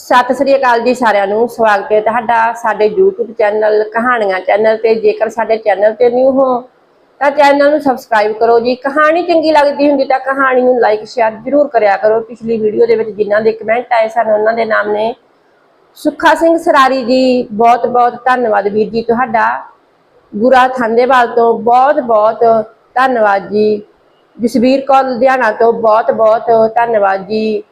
ਸਤਿ ਸ੍ਰੀ ਅਕਾਲ ਜੀ ਸਾਰਿਆਂ ਨੂੰ, ਸਵਾਗਤ ਹੈ ਤੁਹਾਡਾ ਸਾਡੇ YouTube ਚੈਨਲ, ਕਹਾਣੀਆਂ ਚੈਨਲ ਤੇ। ਜੇਕਰ ਸਾਡੇ ਚੈਨਲ ਤੇ ਨਿਊ ਹੋ, ਤਾਂ ਚੈਨਲ ਨੂੰ ਸਬਸਕ੍ਰਾਈਬ ਕਰੋ ਜੀ। ਕਹਾਣੀ ਚੰਗੀ ਲੱਗਦੀ ਹੁੰਦੀ ਤਾਂ ਕਹਾਣੀ ਨੂੰ ਲਾਈਕ ਸ਼ੇਅਰ ਜ਼ਰੂਰ ਕਰਿਆ ਕਰੋ। ਪਿਛਲੀ ਵੀਡੀਓ ਦੇ ਵਿੱਚ ਜਿਨ੍ਹਾਂ ਦੇ ਕਮੈਂਟ ਆਏ ਸਨ, ਉਹਨਾਂ ਦੇ ਨਾਮ ਨੇ ਸੁੱਖਾ ਸਿੰਘ ਸਰਾਰੀ ਜੀ। ਬਹੁਤ ਬਹੁਤ ਧੰਨਵਾਦ ਵੀਰ ਜੀ ਤੁਹਾਡਾ। ਗੁਰਾ ਥਾਂਦੇਵਾਲ ਤੋਂ ਬਹੁਤ ਬਹੁਤ ਧੰਨਵਾਦ ਜੀ। ਜਸਵੀਰ ਕੌਰ ਲੁਧਿਆਣਾ ਤੋਂ ਬਹੁਤ ਬਹੁਤ ਧੰਨਵਾਦ ਜੀ।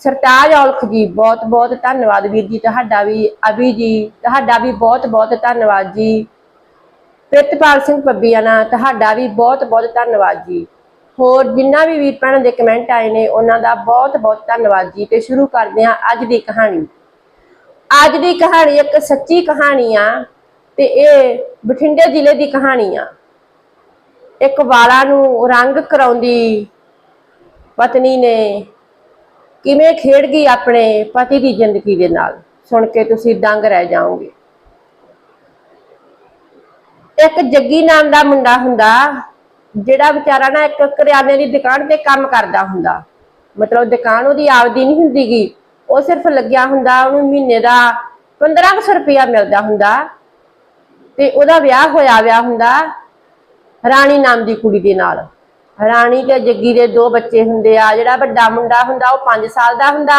ਸਰਤਾਜ ਔਲਖ ਜੀ, ਬਹੁਤ ਬਹੁਤ ਧੰਨਵਾਦ ਵੀਰ ਜੀ, ਤੁਹਾਡਾ ਵੀ, ਅਭੀ ਜੀ, ਤੁਹਾਡਾ ਵੀ ਬਹੁਤ ਬਹੁਤ ਧੰਨਵਾਦ ਜੀ। ਪ੍ਰਿਤਪਾਲ ਸਿੰਘ ਪੱਬੀਆਣਾ ਤੁਹਾਡਾ ਵੀ ਬਹੁਤ ਬਹੁਤ ਧੰਨਵਾਦ ਜੀ। ਹੋਰ ਜਿੰਨਾ ਵੀ ਵੀਰ ਭੈਣਾਂ ਦੇ ਕਮੈਂਟ ਆਏ ਨੇ, ਉਹਨਾਂ ਦਾ ਬਹੁਤ ਬਹੁਤ ਧੰਨਵਾਦ ਜੀ। ਤੇ ਸ਼ੁਰੂ ਕਰਦੇ ਹਾਂ ਅੱਜ ਦੀ ਕਹਾਣੀ। ਅੱਜ ਦੀ ਕਹਾਣੀ ਇੱਕ ਸੱਚੀ ਕਹਾਣੀ ਆ, ਤੇ ਇਹ ਬਠਿੰਡੇ ਜ਼ਿਲ੍ਹੇ ਦੀ ਕਹਾਣੀ ਆ। ਇੱਕ ਵਾਲਾ ਨੂੰ ਰੰਗ ਕਰਾਉਂਦੀ ਪਤਨੀ ਨੇ ਕਿਵੇਂ ਖੇਡ ਗਈ ਆਪਣੇ ਪਤੀ ਦੀ ਜ਼ਿੰਦਗੀ ਦੇ ਨਾਲ? ਸੁਣ ਕੇ ਤੁਸੀਂ ਦੰਗ ਰਹਿ ਜਾਓਗੇ। ਇੱਕ ਜੱਗੀ ਨਾਮ ਦਾ ਮੁੰਡਾ ਹੁੰਦਾ, ਜਿਹੜਾ ਵਿਚਾਰਾ ਨਾ ਇੱਕ ਕਰਿਆਨੇ ਦੀ ਦੁਕਾਨ ਤੇ ਕੰਮ ਕਰਦਾ ਹੁੰਦਾ। ਮਤਲਬ ਦੁਕਾਨ ਉਹਦੀ ਆਪਦੀ ਨਹੀਂ ਹੁੰਦੀਗੀ ਉਹ ਸਿਰਫ ਲੱਗਿਆ ਹੁੰਦਾ, ਉਹਨੂੰ ਮਹੀਨੇ ਦਾ 1500 ਰੁਪਇਆ ਮਿਲਦਾ ਹੁੰਦਾ। ਤੇ ਉਹਦਾ ਵਿਆਹ ਹੋਇਆ ਵਿਆਹ ਹੁੰਦਾ, ਰਾਣੀ ਨਾਮ ਦੀ ਕੁੜੀ ਦੇ ਨਾਲ। ਰਾਣੀ ਤੇ ਜੱਗੀ ਦੇ ਦੋ ਬੱਚੇ ਹੁੰਦੇ ਆ, ਜਿਹੜਾ ਵੱਡਾ ਮੁੰਡਾ ਹੁੰਦਾ ਉਹ 5 ਸਾਲ ਦਾ ਹੁੰਦਾ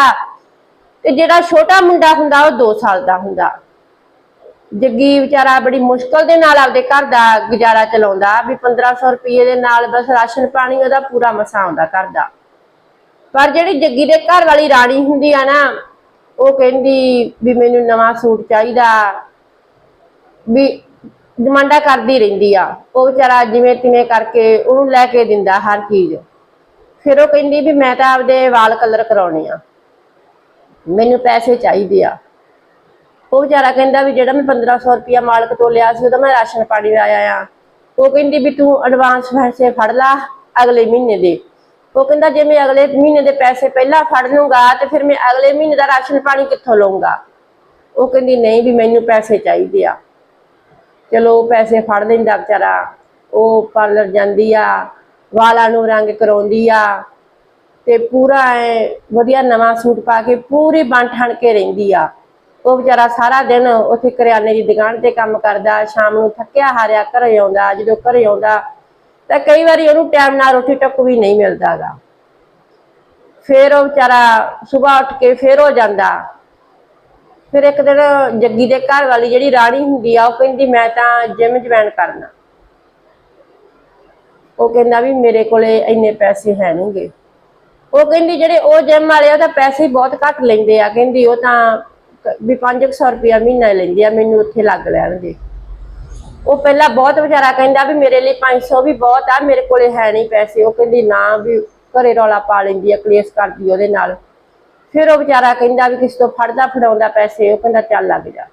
ਤੇ ਜਿਹੜਾ ਛੋਟਾ ਮੁੰਡਾ ਹੁੰਦਾ ਉਹ 2 ਸਾਲ ਦਾ ਹੁੰਦਾ। ਜੱਗੀ ਵਿਚਾਰਾ ਬੜੀ ਮੁਸ਼ਕਲ ਦੇ ਨਾਲ ਆਪਦੇ ਘਰ ਦਾ ਗੁਜ਼ਾਰਾ ਚਲਾਉਂਦਾ, ਵੀ 1500 ਰੁਪਏ ਦੇ ਨਾਲ ਬਸ ਰਾਸ਼ਨ ਪਾਣੀ ਉਹਦਾ ਪੂਰਾ ਮਸਾ ਆਉਂਦਾ ਘਰ ਦਾ। ਪਰ ਜਿਹੜੀ ਜੱਗੀ ਦੇ ਘਰ ਵਾਲੀ ਰਾਣੀ ਹੁੰਦੀ ਆ ਨਾ, ਉਹ ਕਹਿੰਦੀ ਵੀ ਮੈਨੂੰ ਨਵਾਂ ਸੂਟ ਚਾਹੀਦਾ, ਵੀ ਡਿਮਾਂਡਾ ਕਰਦੀ ਰਹਿੰਦੀ ਆ। ਉਹ ਵਿਚਾਰਾ ਜਿਵੇਂ ਤਿਵੇਂ ਕਰਕੇ ਉਹਨੂੰ ਲੈ ਕੇ ਦਿੰਦਾ ਹਰ ਚੀਜ਼। ਫਿਰ ਉਹ ਕਹਿੰਦੀ ਵੀ ਮੈਂ ਤਾਂ ਆਪਦੇ ਵਾਲ ਕਲਰ ਕਰਾਉਣੇ ਆ। ਮੈਨੂੰ ਪੈਸੇ ਚਾਹੀਦੇ ਆ। ਉਹ ਵਿਚਾਰਾ ਕਹਿੰਦਾ ਵੀ ਜਿਹੜਾ ਮੈਂ 1500 ਰੁਪਇਆ ਮਾਲਕ ਤੋਂ ਲਿਆ ਸੀ, ਉਹਦਾ ਮੈਂ ਰਾਸ਼ਨ ਪਾਣੀ ਆਇਆ ਆ। ਉਹ ਕਹਿੰਦੀ ਵੀ ਤੂੰ ਐਡਵਾਂਸ ਪੈਸੇ ਫੜ ਲਾ, ਅਗਲੇ ਮਹੀਨੇ ਦੇ। ਉਹ ਕਹਿੰਦਾ ਜੇ ਮੈਂ ਅਗਲੇ ਮਹੀਨੇ ਦੇ ਪੈਸੇ ਪਹਿਲਾਂ ਫੜ ਲੂੰਗਾ ਤੇ ਫਿਰ ਮੈਂ ਅਗਲੇ ਮਹੀਨੇ ਦਾ ਰਾਸ਼ਨ ਪਾਣੀ ਕਿੱਥੋਂ ਲਵਾਂਗਾ ਉਹ ਕਹਿੰਦੀ ਨਹੀਂ ਵੀ ਮੈਨੂੰ ਪੈਸੇ ਚਾਹੀਦੇ ਆ। ਚਲੋ ਪੈਸੇ ਫੜ ਲੈਂਦਾ ਵਿਚਾਰਾ, ਉਹ ਪਾਰਲਰ ਜਾਂਦੀ ਆ, ਵਾਲਾਂ ਨੂੰ ਰੰਗ ਕਰਾਉਂਦੀ ਆ ਤੇ ਪੂਰਾ ਵਧੀਆ ਨਵਾਂ ਸੂਟ ਪਾ ਕੇ ਪੂਰੀ ਬਣ ਠਣ ਕੇ ਰਹਿੰਦੀ ਆ। ਉਹ ਵਿਚਾਰਾ ਸਾਰਾ ਦਿਨ ਉੱਥੇ ਕਰਿਆਨੇ ਦੀ ਦੁਕਾਨ ਤੇ ਕੰਮ ਕਰਦਾ, ਸ਼ਾਮ ਨੂੰ ਥੱਕਿਆ ਹਾਰਿਆ ਘਰੇ ਆਉਂਦਾ, ਜਦੋਂ ਘਰੇ ਆਉਂਦਾ ਤਾਂ ਕਈ ਵਾਰੀ ਉਹਨੂੰ ਟਾਈਮ ਨਾਲ ਰੋਟੀ ਟੱਕ ਵੀ ਨਹੀਂ ਮਿਲਦਾਗਾ ਫੇਰ ਉਹ ਵਿਚਾਰਾ ਸਵੇਰ ਉੱਠ ਕੇ ਫੇਰ ਉਹ ਜਾਂਦਾ। ਫਿਰ ਇੱਕ ਦਿਨ ਜੱਗੀ ਦੇ ਘਰ ਵਾਲੀ ਜਿਹੜੀ ਰਾਣੀ ਹੁੰਦੀ ਆ, ਉਹ ਕਹਿੰਦੀ, ਮੈਂ ਤਾਂ ਜਿਮ ਜੁਆਇਨ ਕਰਨਾ। ਉਹ ਕਹਿੰਦਾ ਵੀ ਮੇਰੇ ਕੋਲੇ ਇੰਨੇ ਪੈਸੇ ਹੈ ਨਹੀਂਗੇ। ਉਹ ਕਹਿੰਦੀ, ਜਿਹੜੇ ਉਹ ਜਿਮ ਵਾਲੇ ਆ ਤਾਂ ਪੈਸੇ ਬਹੁਤ ਘੱਟ ਲੈਂਦੇ ਆ। ਕਹਿੰਦੀ, ਉਹ ਤਾਂ ਕ- ਵੀ 500 ਰੁਪਇਆ ਮਹੀਨਾ ਲੈਂਦੇ ਆ, ਮੈਨੂੰ ਉੱਥੇ ਲੱਗ ਲੈਣਗੇ। ਉਹ ਪਹਿਲਾਂ ਬਹੁਤ ਵਿਚਾਰਾ ਕਹਿੰਦਾ ਵੀ ਮੇਰੇ ਲਈ 500 ਵੀ ਬਹੁਤ ਆ, ਮੇਰੇ ਕੋਲੇ ਹੈ ਨਹੀਂ ਪੈਸੇ। ਉਹ ਕਹਿੰਦੀ, ਨਾ ਵੀ ਘਰੇ ਰੌਲਾ ਪਾ ਲੈਂਦੀ ਆ, ਕਲੇਸ਼ ਕਰਦੀ ਉਹਦੇ ਨਾਲ। ਫਿਰ ਉਹ ਵਿਚਾਰਾ ਕਹਿੰਦਾ ਵੀ ਕਿਸ ਤੋਂ ਫੜਦਾ ਫੜਾਉਂਦਾ ਪੈਸੇ, ਉਹ ਕਹਿੰਦਾ ਚੱਲ ਲੱਗ ਜਾ।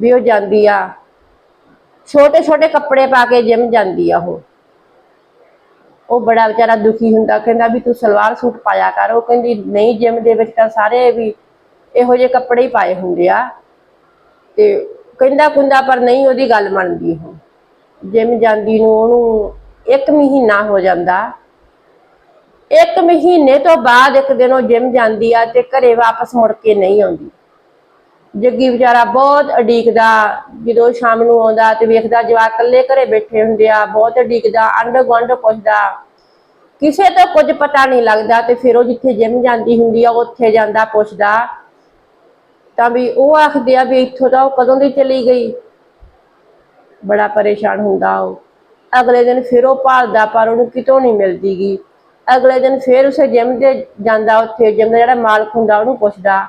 ਵੀ ਉਹ ਜਾਂਦੀ ਆ। ਛੋਟੇ ਛੋਟੇ ਕੱਪੜੇ ਪਾ ਕੇ ਜਿਮ ਜਾਂਦੀ ਆ ਉਹ। ਉਹ ਬੜਾ ਵਿਚਾਰਾ ਦੁਖੀ ਹੁੰਦਾ, ਕਹਿੰਦਾ ਵੀ ਤੂੰ ਸਲਵਾਰ ਸੂਟ ਪਾਇਆ ਕਰ। ਉਹ ਕਹਿੰਦੀ, ਨਹੀਂ, ਜਿਮ ਦੇ ਵਿੱਚ ਤਾਂ ਸਾਰੇ ਵੀ ਇਹੋ ਜਿਹੇ ਕੱਪੜੇ ਹੀ ਪਾਏ ਹੁੰਦੇ ਆ। ਤੇ ਕਹਿੰਦਾ ਕੁੰਦਾ ਪਰ ਨਹੀਂ, ਉਹਦੀ ਗੱਲ ਮੰਨਦੀ ਉਹ। ਜਿਮ ਜਾਂਦੀ ਨੂੰ ਉਹਨੂੰ ਇੱਕ ਮਹੀਨਾ ਹੋ ਜਾਂਦਾ। ਇੱਕ ਮਹੀਨੇ ਤੋਂ ਬਾਅਦ ਇੱਕ ਦਿਨ ਉਹ ਜਿਮ ਜਾਂਦੀ ਆ ਤੇ ਘਰੇ ਵਾਪਸ ਮੁੜ ਕੇ ਨਹੀਂ ਆਉਂਦੀ। ਜੱਗੀ ਵਿਚਾਰਾ ਬਹੁਤ ਅਡੀਕਦਾ ਜਦੋਂ ਸ਼ਾਮ ਨੂੰ ਆਉਂਦਾ ਤੇ ਵੇਖਦਾ ਜਵਾਕ ਇਕੱਲੇ ਘਰੇ ਬੈਠੇ ਹੁੰਦੇ ਆ, ਬਹੁਤ ਅਡੀਕਦਾ ਆਂਢ ਗੁਆਂਢ ਪੁੱਛਦਾ। ਕਿਸੇ ਤੋਂ ਕੁਝ ਪਤਾ ਨਹੀਂ ਲੱਗਦਾ ਤੇ ਫਿਰ ਉਹ ਜਿੱਥੇ ਜਿਮ ਜਾਂਦੀ ਹੁੰਦੀ ਆ, ਉੱਥੇ ਜਾਂਦਾ ਪੁੱਛਦਾ। ਤਾਂ ਵੀ ਉਹ ਆਖਦੇ ਆ ਵੀ ਇੱਥੋਂ ਤਾਂ ਉਹ ਕਦੋਂ ਦੀ ਚਲੀ ਗਈ? ਬੜਾ ਪਰੇਸ਼ਾਨ ਹੁੰਦਾ ਉਹ। ਅਗਲੇ ਦਿਨ ਫਿਰ ਉਹ ਭਾਲਦਾ ਪਰ ਉਹਨੂੰ ਕਿਤੋਂ ਨਹੀਂ ਮਿਲਦੀਗੀ। ਅਗਲੇ ਦਿਨ ਫਿਰ ਉਸੇ ਜਿਮ ਦੇ ਜਾਂਦਾ, ਉੱਥੇ ਜਿਮ ਦਾ ਜਿਹੜਾ ਮਾਲਕ ਹੁੰਦਾ, ਉਹਨੂੰ ਪੁੱਛਦਾ।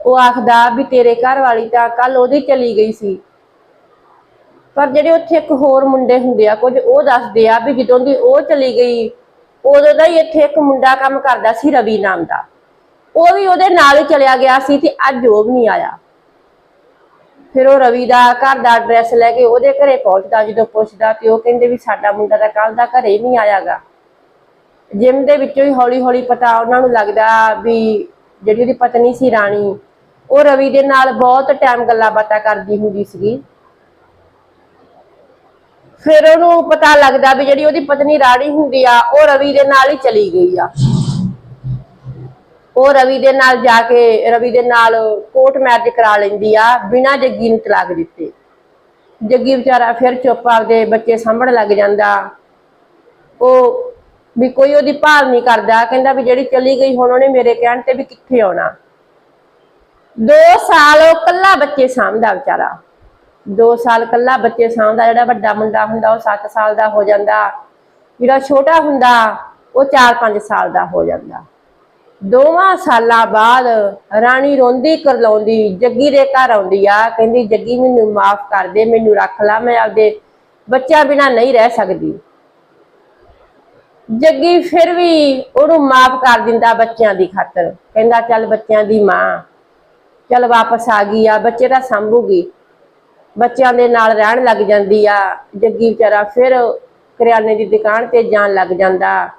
ਉਹ ਆਖਦਾ ਵੀ ਤੇਰੇ ਘਰ ਵਾਲੀ ਤਾਂ ਕੱਲ ਉਹਦੀ ਚਲੀ ਗਈ ਸੀ। ਪਰ ਜਿਹੜੇ ਉੱਥੇ ਇੱਕ ਹੋਰ ਮੁੰਡੇ ਹੁੰਦੇ ਆ, ਕੁਝ ਉਹ ਦੱਸਦੇ ਆ ਵੀ ਜਦੋਂ ਦੀ ਉਹ ਚਲੀ ਗਈ, ਉਦੋਂ ਦਾ ਹੀ ਇੱਥੇ ਇੱਕ ਮੁੰਡਾ ਕੰਮ ਕਰਦਾ ਸੀ ਰਵੀ ਨਾਮ ਦਾ। ਉਹ ਵੀ ਉਹਦੇ ਨਾਲ ਹੀ ਚਲਿਆ ਗਿਆ ਸੀ ਤੇ ਅੱਜ ਉਹ ਵੀ ਨਹੀਂ ਆਇਆ। ਫਿਰ ਉਹ ਰਵੀ ਦਾ ਘਰ ਦਾ ਐਡਰੈਸ ਲੈ ਕੇ ਉਹਦੇ ਘਰੇ ਪਹੁੰਚਦਾ, ਜਦੋਂ ਪੁੱਛਦਾ ਤੇ ਉਹ ਕਹਿੰਦੇ ਵੀ ਸਾਡਾ ਮੁੰਡਾ ਤਾਂ ਕੱਲ ਦਾ ਘਰੇ ਨਹੀਂ ਆਇਆਗਾ। ਜਿਮ ਦੇ ਵਿੱਚੋਂ ਹੀ ਹੌਲੀ ਹੌਲੀ ਪਤਾ ਉਹਨਾਂ ਨੂੰ ਲੱਗਦਾ ਵੀ ਜਿਹੜੀ ਉਹਦੀ ਪਤਨੀ ਸੀ ਰਾਣੀ, ਉਹ ਰਵੀ ਦੇ ਨਾਲ ਬਹੁਤ ਟਾਈਮ ਗੱਲਾਂ ਬਾਤਾਂ ਕਰਦੀ ਹੁੰਦੀ ਸੀਗੀ। ਫਿਰ ਉਹਨੂੰ ਪਤਾ ਲੱਗਦਾ ਵੀ ਜਿਹੜੀ ਉਹਦੀ ਪਤਨੀ ਰਾਣੀ ਹੁੰਦੀ ਆ, ਉਹ ਰਵੀ ਦੇ ਨਾਲ ਹੀ ਚਲੀ ਗਈ ਆ। ਉਹ ਰਵੀ ਦੇ ਨਾਲ ਜਾ ਕੇ, ਰਵੀ ਦੇ ਨਾਲ ਕੋਰਟ ਮੈਰਿਜ ਕਰਾ ਲੈਂਦੀ ਆ, ਬਿਨਾਂ ਜੱਗੀ ਨੂੰ ਤਲਾਕ ਦਿੱਤੇ। ਜੱਗੀ ਵਿਚਾਰਾ ਫਿਰ ਚੁੱਪ ਆਪਦੇ ਬੱਚੇ ਸਾਂਭਣ ਲੱਗ ਜਾਂਦਾ। ਉਹ ਵੀ ਕੋਈ ਉਹਦੀ ਭਾਲ ਨਹੀਂ ਕਰਦਾ, ਕਹਿੰਦਾ ਵੀ ਜਿਹੜੀ ਚਲੀ ਗਈ ਹੁਣ ਉਹਨੇ ਮੇਰੇ ਕਹਿਣ ਤੇ ਵੀ ਕਿੱਥੇ ਆਉਣਾ। ਦੋ ਸਾਲ ਉਹ ਕੱਲਾ ਬੱਚੇ ਸਾਂਭਦਾ ਵਿਚਾਰਾ। ਦੋ ਸਾਲ ਕੱਲਾ ਬੱਚੇ ਸਾਂਭਦਾ, ਜਿਹੜਾ ਵੱਡਾ ਮੁੰਡਾ ਹੁੰਦਾ ਉਹ 7 ਸਾਲ ਦਾ ਹੋ ਜਾਂਦਾ। ਜਿਹੜਾ ਛੋਟਾ ਹੁੰਦਾ, ਉਹ 4-5 ਸਾਲ ਦਾ ਹੋ ਜਾਂਦਾ। ਦੋਵਾਂ ਸਾਲਾਂ ਬਾਅਦ ਰਾਣੀ ਰੋਂਦੀ ਕਰਲਾਉਂਦੀ, ਜੱਗੀ ਦੇ ਘਰ ਆਉਂਦੀ ਆ, ਕਹਿੰਦੀ, ਜੱਗੀ, ਮੈਨੂੰ ਮਾਫ ਕਰ ਦੇ, ਮੈਨੂੰ ਰੱਖ ਲੈ, ਮੈਂ ਆਪਦੇ ਬੱਚਿਆਂ ਬਿਨਾ ਨਹੀਂ ਰਹਿ ਸਕਦੀ। ਜੱਗੀ ਫਿਰ ਵੀ ਉਹਨੂੰ ਮਾਫ ਕਰ ਦਿੰਦਾ ਬੱਚਿਆਂ ਦੀ ਖਾਤਰ। ਕਹਿੰਦਾ, ਚੱਲ ਬੱਚਿਆਂ ਦੀ ਮਾਂ। ਚੱਲ ਵਾਪਸ ਆ ਗਈ ਆ, ਬੱਚੇ ਤਾਂ ਸੰਭੂਗੀ। ਬੱਚਿਆਂ ਦੇ ਨਾਲ ਰਹਿਣ ਲੱਗ ਜਾਂਦੀ ਆ। ਜੱਗੀ ਵਿਚਾਰਾ ਫਿਰ ਕਰਿਆਨੇ ਦੀ ਦੁਕਾਨ ਤੇ ਜਾਣ ਲੱਗ ਜਾਂਦਾ।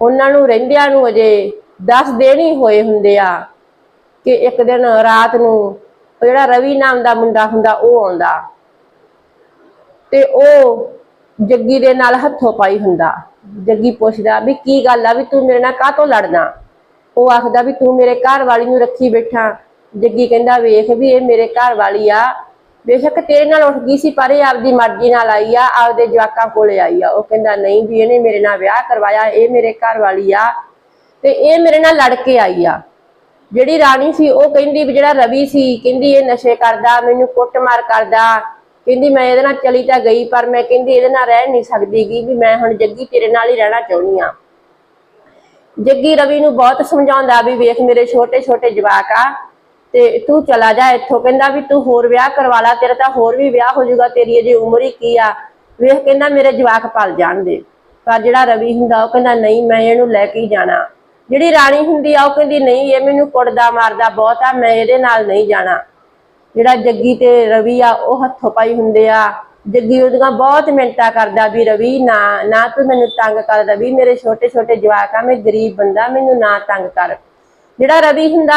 ਉਹਨਾਂ ਨੂੰ, ਰਹਿੰਦਿਆਂ ਨੂੰ ਅਜੇ 10 ਦਿਨ ਹੀ ਹੋਏ ਹੁੰਦੇ ਆ ਕਿ ਇੱਕ ਦਿਨ ਰਾਤ ਨੂੰ ਜਿਹੜਾ ਰਵੀ ਨਾਮ ਦਾ ਮੁੰਡਾ ਹੁੰਦਾ, ਉਹ ਆਉਂਦਾ। ਤੇ ਉਹ ਜੱਗੀ ਦੇ ਨਾਲ ਹੱਥੋਂ ਪਾਈ ਹੁੰਦਾ। ਜੱਗੀ ਪੁੱਛਦਾ ਵੀ ਕੀ ਗੱਲ ਆ ਵੀ ਤੂੰ ਮੇਰੇ ਨਾਲ ਕਾਹਤੋਂ ਲੜਦਾ ਉਹ ਆਖਦਾ ਵੀ ਤੂੰ ਮੇਰੇ ਘਰ ਵਾਲੀ ਨੂੰ ਰੱਖੀ ਬੈਠਾ। ਜੱਗੀ ਕਹਿੰਦਾ ਵੇਖ ਵੀ ਇਹ ਮੇਰੇ ਘਰ ਵਾਲੀ ਆ। ਬੇਸ਼ੱਕ ਤੇਰੇ ਨਾਲ ਉੱਠ ਗਈ ਸੀ ਪਰ ਇਹ ਆਪਦੀ ਮਰਜ਼ੀ ਨਾਲ ਆਈ ਆ, ਆਪਦੇ ਜਵਾਕਾਂ ਕੋਲੇ ਆਈ ਆ। ਉਹ ਕਹਿੰਦਾ ਨਹੀਂ ਵੀ ਇਹਨੇ ਮੇਰੇ ਨਾਲ ਵਿਆਹ ਕਰਵਾਇਆ, ਇਹ ਮੇਰੇ ਘਰ ਵਾਲੀ ਆ ਤੇ ਇਹ ਮੇਰੇ ਨਾਲ ਲੜ ਕੇ ਆਈ ਆ। ਜਿਹੜੀ ਰਾਣੀ ਸੀ ਉਹ ਕਹਿੰਦੀ ਵੀ ਜਿਹੜਾ ਰਵੀ ਸੀ, ਕਹਿੰਦੀ ਇਹ ਨਸ਼ੇ ਕਰਦਾ, ਮੈਨੂੰ ਕੁੱਟਮਾਰ ਕਰਦਾ। ਕਹਿੰਦੀ ਮੈਂ ਇਹਦੇ ਨਾਲ ਚਲੀ ਤਾਂ ਗਈ, ਪਰ ਮੈਂ ਕਹਿੰਦੀ ਇਹਦੇ ਨਾਲ ਰਹਿ ਨਹੀਂ ਸਕਦੀ ਵੀ ਮੈਂ ਹੁਣ ਜੱਗੀ ਤੇਰੇ ਨਾਲ ਹੀ ਰਹਿਣਾ ਚਾਹੁੰਦੀ ਆ ਜੱਗੀ ਰਵੀ ਨੂੰ ਬਹੁਤ ਸਮਝਾਉਂਦਾ ਵੀ ਵੇਖ ਮੇਰੇ ਛੋਟੇ ਛੋਟੇ ਜਵਾਕ ਆ ਤੇ ਤੂੰ ਚਲਾ ਜਾ ਇੱਥੋਂ। ਕਹਿੰਦਾ ਵੀ ਤੂੰ ਹੋਰ ਵਿਆਹ ਕਰਵਾ ਲਾ, ਤੇਰਾ ਤਾਂ ਹੋਰ ਵੀ ਵਿਆਹ ਹੋ ਜਾਊਗਾ, ਤੇਰੀ ਅਜੇ ਉਮਰ ਹੀ ਕੀ ਆ। ਵੇਖ ਕਹਿੰਦਾ ਮੇਰੇ ਜਵਾਕ ਪਲ ਜਾਣ ਦੇ। ਪਰ ਜਿਹੜਾ ਰਵੀ ਹੁੰਦਾ ਉਹ ਕਹਿੰਦਾ, ਨਹੀਂ, ਮੈਂ ਇਹਨੂੰ ਲੈ ਕੇ ਹੀ ਜਾਣਾ। ਜਿਹੜੀ ਰਾਣੀ ਹੁੰਦੀ ਆ, ਉਹ ਕਹਿੰਦੀ, ਨਹੀਂ, ਇਹ ਮੈਨੂੰ ਕੁੱਟਦਾ, ਮਾਰਦਾ ਬਹੁਤ ਆ, ਮੈਂ ਇਹਦੇ ਨਾਲ ਨਹੀਂ ਜਾਣਾ। ਜਿਹੜਾ ਜੱਗੀ ਤੇ ਰਵੀ ਆ, ਉਹ ਹੱਥੋਂ ਪਾਈ ਹੁੰਦੇ ਆ। ਜੱਗੀ ਉਹਦੀਆਂ ਬਹੁਤ ਮਿੰਤਾ ਕਰਦਾ ਵੀ ਰਵੀ, ਨਾ ਨਾ ਤੂੰ ਮੈਨੂੰ ਤੰਗ ਕਰ ਰਵੀ ਮੇਰੇ ਛੋਟੇ ਛੋਟੇ ਜਵਾਕ ਆ, ਮੈਂ ਗਰੀਬ ਬੰਦਾ, ਮੈਨੂੰ ਨਾ ਤੰਗ ਕਰ। ਜਿਹੜਾ ਰਵੀ ਹੁੰਦਾ,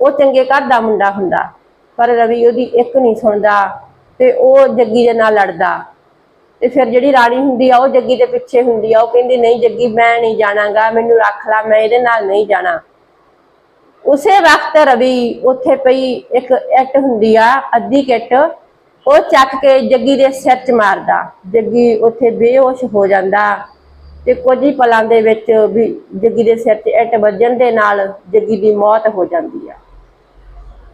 ਉਹ ਚੰਗੇ ਘਰ ਦਾ ਮੁੰਡਾ ਹੁੰਦਾ, ਪਰ ਰਵੀ ਉਹਦੀ ਇੱਕ ਨਹੀਂ ਸੁਣਦਾ ਤੇ ਉਹ ਜੱਗੀ ਦੇ ਨਾਲ ਲੜਦਾ। ਤੇ ਫਿਰ ਜਿਹੜੀ ਰਾਣੀ ਹੁੰਦੀ ਆ, ਉਹ ਜੱਗੀ ਦੇ ਪਿੱਛੇ ਹੁੰਦੀ ਆ, ਉਹ ਕਹਿੰਦੀ, ਨਹੀਂ ਜੱਗੀ, ਮੈਂ ਨਹੀਂ ਜਾਣਾਗਾ, ਮੈਨੂੰ ਰੱਖ ਲੈ, ਮੈਂ ਇਹਦੇ ਨਾਲ ਨਹੀਂ ਜਾਣਾ। ਉਸੇ ਵਕਤ ਰਵੀ ਉੱਥੇ ਪਈ, ਇੱਕ ਇੱਟ ਹੁੰਦੀ ਆ, ਅੱਧੀ ਕਿੱਟ, ਉਹ ਚੱਕ ਕੇ ਜੱਗੀ ਦੇ ਸਿਰ 'ਚ ਮਾਰਦਾ। ਜੱਗੀ ਉੱਥੇ ਬੇਹੋਸ਼ ਹੋ ਜਾਂਦਾ ਤੇ ਕੁਝ ਹੀ ਪਲਾਂ ਦੇ ਵਿੱਚ ਵੀ ਜੱਗੀ ਦੇ ਸਿਰ 'ਚ ਇੱਟ ਵੱਜਣ ਦੇ ਨਾਲ ਜੱਗੀ ਦੀ ਮੌਤ ਹੋ ਜਾਂਦੀ ਆ।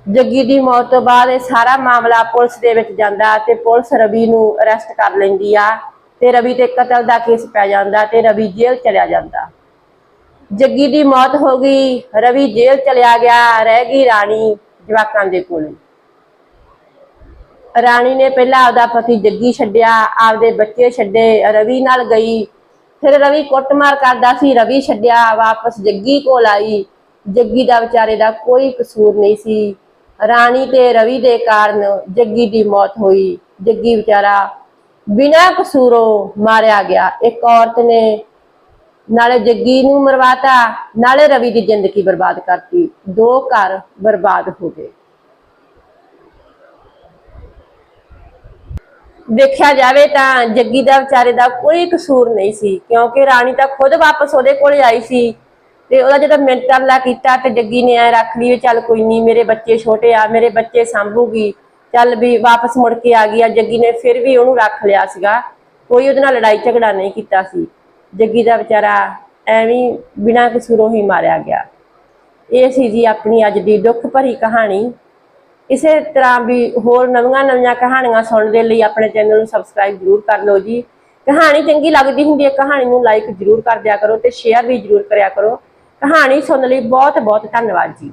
ਜੱਗੀ ਦੀ ਮੌਤ ਤੋਂ ਬਾਅਦ ਇਹ ਸਾਰਾ ਮਾਮਲਾ ਪੁਲਿਸ ਦੇ ਵਿੱਚ ਜਾਂਦਾ ਤੇ ਪੁਲਿਸ ਰਵੀ ਨੂੰ ਅਰੈਸਟ ਕਰ ਲੈਂਦੀ ਆ ਤੇ ਰਵੀ ਤੇ ਕਤਲ ਦਾ ਕੇਸ ਪੈ ਜਾਂਦਾ ਤੇ ਰਵੀ ਜੇਲ੍ਹ ਚਲਿਆ ਜਾਂਦਾ। ਜੱਗੀ ਦੀ ਮੌਤ ਹੋ ਗਈ, ਰਵੀ ਜੇਲ੍ਹ ਚਲਿਆ ਗਿਆ, ਰਹਿ ਗਈ ਰਾਣੀ ਜਵਾਕਾਂ ਦੇ ਕੋਲ। ਰਾਣੀ ਨੇ ਪਹਿਲਾਂ ਆਪਦਾ ਪਤੀ ਜੱਗੀ ਛੱਡਿਆ, ਆਪਦੇ ਬੱਚੇ ਛੱਡੇ, ਰਵੀ ਨਾਲ ਗਈ। ਫਿਰ ਰਵੀ ਕੁੱਟਮਾਰ ਕਰਦਾ ਸੀ, ਰਵੀ ਛੱਡਿਆ, ਵਾਪਸ ਜੱਗੀ ਕੋਲ ਆਈ। ਜੱਗੀ ਦਾ ਵਿਚਾਰੇ ਦਾ ਕੋਈ ਕਸੂਰ ਨਹੀਂ ਸੀ। ਰਾਣੀ ਤੇ ਰਵੀ ਦੇ ਕਾਰਨ ਜੱਗੀ ਦੀ ਮੌਤ ਹੋਈ। ਜੱਗੀ ਵਿਚਾਰਾ ਬਿਨਾਂ ਕਸੂਰੋਂ ਮਾਰਿਆ ਗਿਆ। ਇੱਕ ਔਰਤ ਨੇ ਨਾਲੇ ਜੱਗੀ ਨੂੰ ਮਰਵਾਤਾ, ਨਾਲੇ ਰਵੀ ਦੀ ਜ਼ਿੰਦਗੀ ਬਰਬਾਦ ਕਰਤੀ। ਦੋ ਘਰ ਬਰਬਾਦ ਹੋ ਗਏ। ਦੇਖਿਆ ਜਾਵੇ ਤਾਂ ਜੱਗੀ ਦਾ ਵਿਚਾਰੇ ਦਾ ਕੋਈ ਕਸੂਰ ਨਹੀਂ ਸੀ, ਕਿਉਂਕਿ ਰਾਣੀ ਤਾਂ ਖੁਦ ਵਾਪਸ ਉਹਦੇ ਕੋਲ ਆਈ ਸੀ ਤੇ ਉਹਦਾ ਜਦੋਂ ਮਿੰਟ ਕੀਤਾ ਤੇ ਜੱਗੀ ਨੇ ਐ ਰੱਖ ਲਈ ਚੱਲ ਕੋਈ ਨਹੀਂ, ਮੇਰੇ ਬੱਚੇ ਛੋਟੇ ਆ, ਮੇਰੇ ਬੱਚੇ ਸੰਭੂਗੀ। ਚੱਲ ਵੀ ਵਾਪਸ ਮੁੜ ਕੇ ਆ ਗਈ ਆ। ਜੱਗੀ ਨੇ ਫਿਰ ਵੀ ਉਹਨੂੰ ਰੱਖ ਲਿਆ ਸੀਗਾ। ਕੋਈ ਉਹਦੇ ਨਾਲ ਲੜਾਈ ਝਗੜਾ ਨਹੀਂ ਕੀਤਾ ਸੀ। ਜੱਗੀ ਦਾ ਵਿਚਾਰਾ ਐਵੇਂ ਬਿਨਾਂ ਕਸੂਰੋਂ ਹੀ ਮਾਰਿਆ ਗਿਆ। ਇਹ ਸੀ ਜੀ ਆਪਣੀ ਅੱਜ ਦੀ ਦੁੱਖ ਭਰੀ ਕਹਾਣੀ। ਇਸੇ ਤਰ੍ਹਾਂ ਵੀ ਹੋਰ ਨਵੀਆਂ ਨਵੀਆਂ ਕਹਾਣੀਆਂ ਸੁਣਨ ਦੇ ਲਈ ਆਪਣੇ ਚੈਨਲ ਨੂੰ ਸਬਸਕ੍ਰਾਈਬ ਜ਼ਰੂਰ ਕਰ ਲਓ ਜੀ। ਕਹਾਣੀ ਚੰਗੀ ਲੱਗਦੀ ਹੁੰਦੀ ਹੈ, ਕਹਾਣੀ ਨੂੰ ਲਾਈਕ ਜ਼ਰੂਰ ਕਰ ਦਿਆ ਕਰੋ ਤੇ ਸ਼ੇਅਰ ਵੀ ਜ਼ਰੂਰ ਕਰਿਆ ਕਰੋ। ਕਹਾਣੀ ਸੁਣਨ ਲਈ ਬਹੁਤ ਬਹੁਤ ਧੰਨਵਾਦ ਜੀ।